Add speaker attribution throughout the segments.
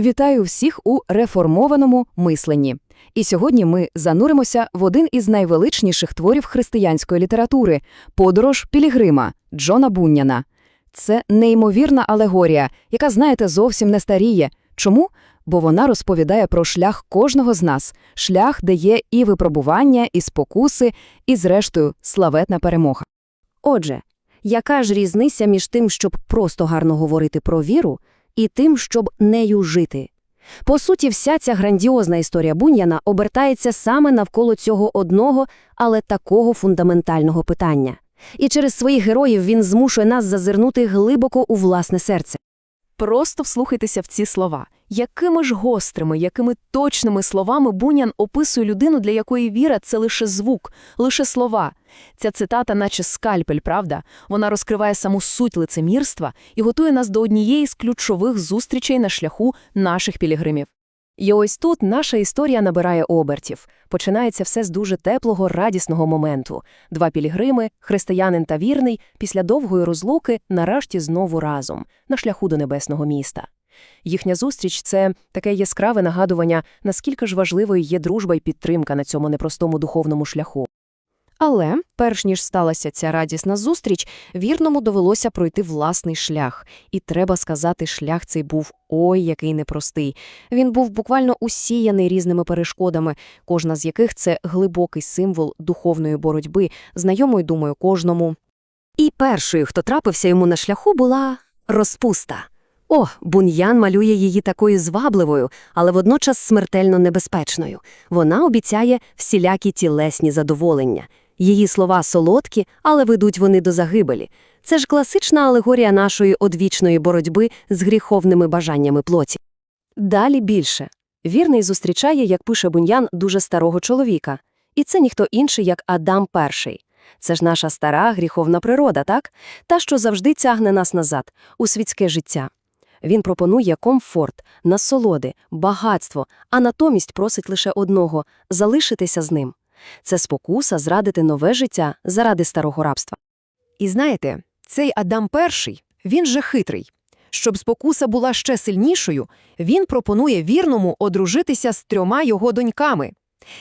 Speaker 1: Вітаю всіх у реформованому мисленні. І сьогодні ми зануримося в один із найвеличніших творів християнської літератури Подорож Пілігрима Джона Бунняна. Це неймовірна алегорія, яка, знаєте, зовсім не старіє. Чому? Бо вона розповідає про шлях кожного з нас, шлях, де є і випробування, і спокуси, і, зрештою, славетна перемога.
Speaker 2: Отже, яка ж різниця між тим, щоб просто гарно говорити про віру, і тим, щоб нею жити? По суті, вся ця грандіозна історія Буньяна обертається саме навколо цього одного, але такого фундаментального питання. І через своїх героїв він змушує нас зазирнути глибоко у власне серце.
Speaker 3: Просто вслухайтеся в ці слова. Якими ж гострими, якими точними словами Бунян описує людину, для якої віра – це лише звук, лише слова. Ця цитата наче скальпель, правда? Вона розкриває саму суть лицемірства і готує нас до однієї з ключових зустрічей на шляху наших пілігримів. І ось тут наша історія набирає обертів. Починається все з дуже теплого, радісного моменту. Два пілігрими, християнин та вірний, після довгої розлуки нарешті знову разом, на шляху до небесного міста. Їхня зустріч – це таке яскраве нагадування, наскільки ж важливою є дружба і підтримка на цьому непростому духовному шляху.
Speaker 2: Але, перш ніж сталася ця радісна зустріч, вірному довелося пройти власний шлях. І треба сказати, шлях цей був ой, який непростий. Він був буквально усіяний різними перешкодами, кожна з яких це глибокий символ духовної боротьби, знайомий, думаю, кожному. І першою, хто трапився йому на шляху, була розпуста. О, буньян малює її такою звабливою, але водночас смертельно небезпечною. Вона обіцяє всілякі тілесні задоволення. Її слова солодкі, але ведуть вони до загибелі. Це ж класична алегорія нашої одвічної боротьби з гріховними бажаннями плоті. Далі більше. Вірний зустрічає, як пише Буньян, дуже старого чоловіка. І це ніхто інший, як Адам Перший. Це ж наша стара гріховна природа, так? Та, що завжди тягне нас назад, у світське життя. Він пропонує комфорт, насолоди, багатство, а натомість просить лише одного – залишитися з ним. Це спокуса зрадити нове життя заради старого рабства.
Speaker 3: І знаєте, цей Адам Перший, він же хитрий. Щоб спокуса була ще сильнішою, він пропонує вірному одружитися з трьома його доньками.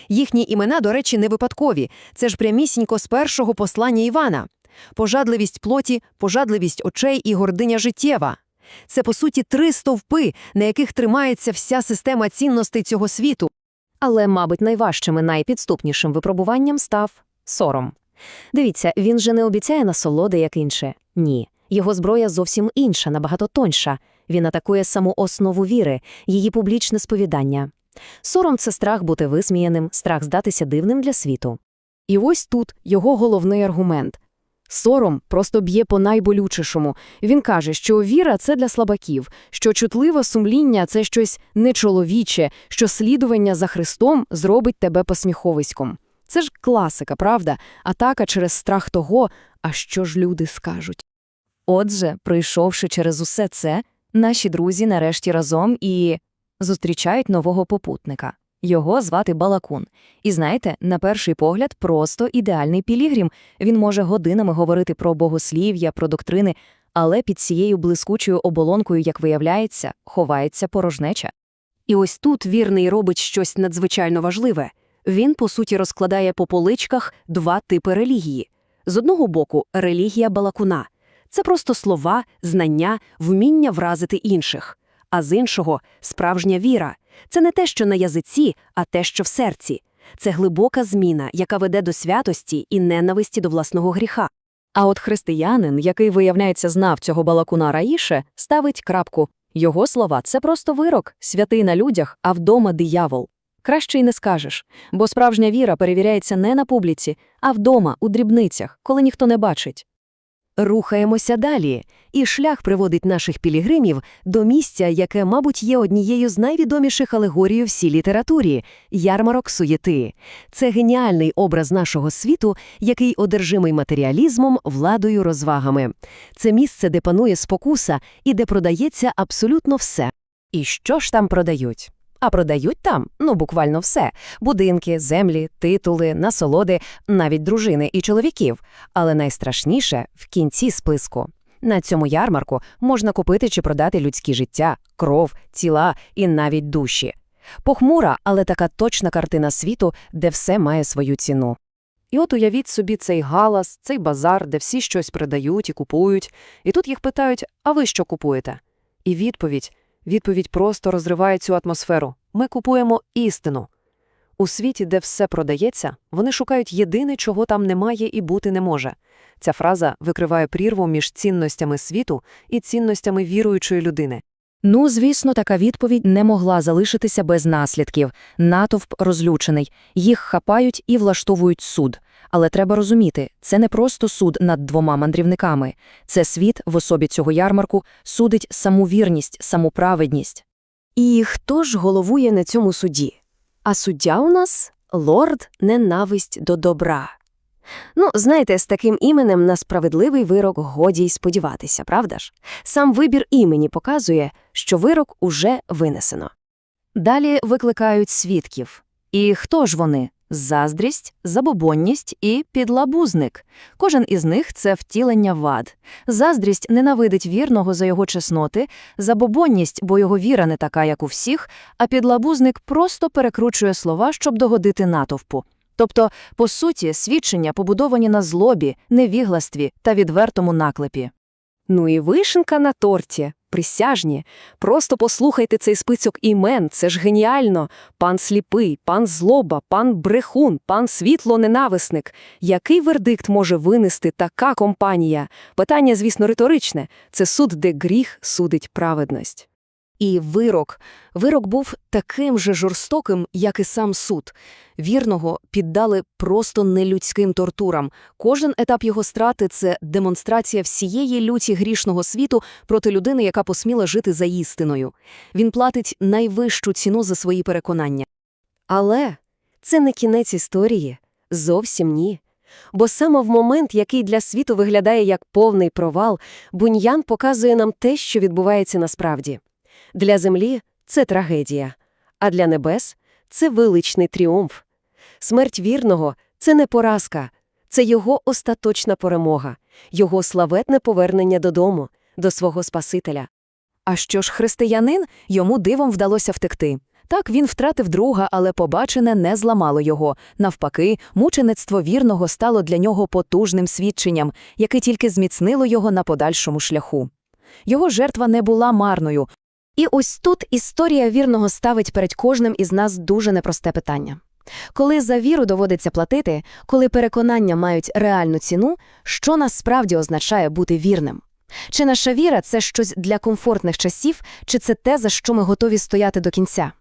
Speaker 3: Їхні імена, до речі, не випадкові, це ж прямісінько з першого послання Івана. Пожадливість плоті, пожадливість очей і гординя життєва. Це, по суті, три стовпи, на яких тримається вся система цінностей цього світу.
Speaker 2: Але, мабуть, найважчим і найпідступнішим випробуванням став сором. Дивіться, він же не обіцяє насолоди, як інше. Ні. Його зброя зовсім інша, набагато тоньша. Він атакує саму основу віри, її публічне сповідання. Сором це страх бути висміяним, страх здатися дивним для світу.
Speaker 1: І ось тут його головний аргумент. Сором просто б'є по найболючішому. Він каже, що віра це для слабаків, що чутливе сумління це щось нечоловіче, що слідування за Христом зробить тебе посміховиськом. Це ж класика, правда? Атака через страх того, а що ж люди скажуть. Отже, пройшовши через усе це, наші друзі нарешті разом і зустрічають нового попутника. Його звати Балакун. І знаєте, на перший погляд, просто ідеальний пілігрім. Він може годинами говорити про богослів'я, про доктрини, але під цією блискучою оболонкою, як виявляється, ховається порожнеча.
Speaker 2: І ось тут вірний робить щось надзвичайно важливе. Він, по суті, розкладає по поличках два типи релігії. З одного боку, релігія балакуна це просто слова, знання, вміння вразити інших, а з іншого справжня віра. Це не те, що на язиці, а те, що в серці. Це глибока зміна, яка веде до святості і ненависті до власного гріха.
Speaker 1: А от християнин, який, виявляється, знав цього балакуна раніше, ставить крапку. Його слова це просто вирок, святий на людях, а вдома диявол. Краще й не скажеш, бо справжня віра перевіряється не на публіці, а вдома, у дрібницях, коли ніхто не бачить.
Speaker 3: Рухаємося далі, і шлях приводить наших пілігримів до місця, яке, мабуть, є однією з найвідоміших алегорій у всій літературі ярмарок суєти. Це геніальний образ нашого світу, який одержимий матеріалізмом, владою, розвагами. Це місце, де панує спокуса і де продається абсолютно все. І що ж там продають? А продають там, ну буквально все: будинки, землі, титули, насолоди, навіть дружини і чоловіків. Але найстрашніше в кінці списку.
Speaker 2: На цьому ярмарку можна купити чи продати людські життя, кров, тіла і навіть душі. Похмура, але така точна картина світу, де все має свою ціну. І от уявіть собі цей галас, цей базар, де всі щось продають і купують, і тут їх питають, а ви що купуєте? І відповідь, відповідь просто розриває цю атмосферу. Ми купуємо істину. У світі, де все продається, вони шукають єдине, чого там немає і бути не може. Ця фраза викриває прірву між цінностями світу і цінностями віруючої людини.
Speaker 1: Ну, звісно, така відповідь не могла залишитися без наслідків. Натовп розлючений, їх хапають і влаштовують суд. Але треба розуміти, це не просто суд над двома мандрівниками. Це світ в особі цього ярмарку судить саму вірність, саму праведність.
Speaker 2: І хто ж головує на цьому суді? А суддя у нас – лорд ненависть до добра. Ну, знаєте, з таким іменем на справедливий вирок годі й сподіватися, правда ж? Сам вибір імені показує, що вирок уже винесено.
Speaker 1: Далі викликають свідків. І хто ж вони? Заздрість, забобонність і підлабузник. Кожен із них – це втілення вад. Заздрість ненавидить вірного за його чесноти, забобонність, бо його віра не така, як у всіх, а підлабузник просто перекручує слова, щоб догодити натовпу. Тобто, по суті, свідчення побудовані на злобі, невігластві та відвертому наклепі.
Speaker 2: Ну і вишенка на торті, присяжні. Просто послухайте цей список імен, це ж геніально. Пан сліпий, пан злоба, пан брехун, пан світло-ненависник. Який вердикт може винести така компанія? Питання, звісно, риторичне. Це суд, де гріх судить праведність. І вирок. Вирок був таким же жорстоким, як і сам суд. Вірного піддали просто нелюдським тортурам. Кожен етап його страти – це демонстрація всієї люті грішного світу проти людини, яка посміла жити за істиною. Він платить найвищу ціну за свої переконання. Але це не кінець історії. Зовсім ні. Бо саме в момент, який для світу виглядає як повний провал, Буньян показує нам те, що відбувається насправді. Для землі це трагедія, а для небес це величний тріумф. Смерть вірного це не поразка, це його остаточна перемога, його славетне повернення додому, до свого Спасителя.
Speaker 1: А що ж християнин, йому дивом вдалося втекти. Так, він втратив друга, але побачене не зламало його. Навпаки, мучеництво вірного стало для нього потужним свідченням, яке тільки зміцнило його на подальшому шляху. Його жертва не була марною.
Speaker 2: І ось тут історія вірного ставить перед кожним із нас дуже непросте питання. Коли за віру доводиться платити, коли переконання мають реальну ціну, що насправді означає бути вірним? Чи наша віра це щось для комфортних часів, чи це те, за що ми готові стояти до кінця?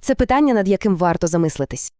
Speaker 2: Це питання, над яким варто замислитись.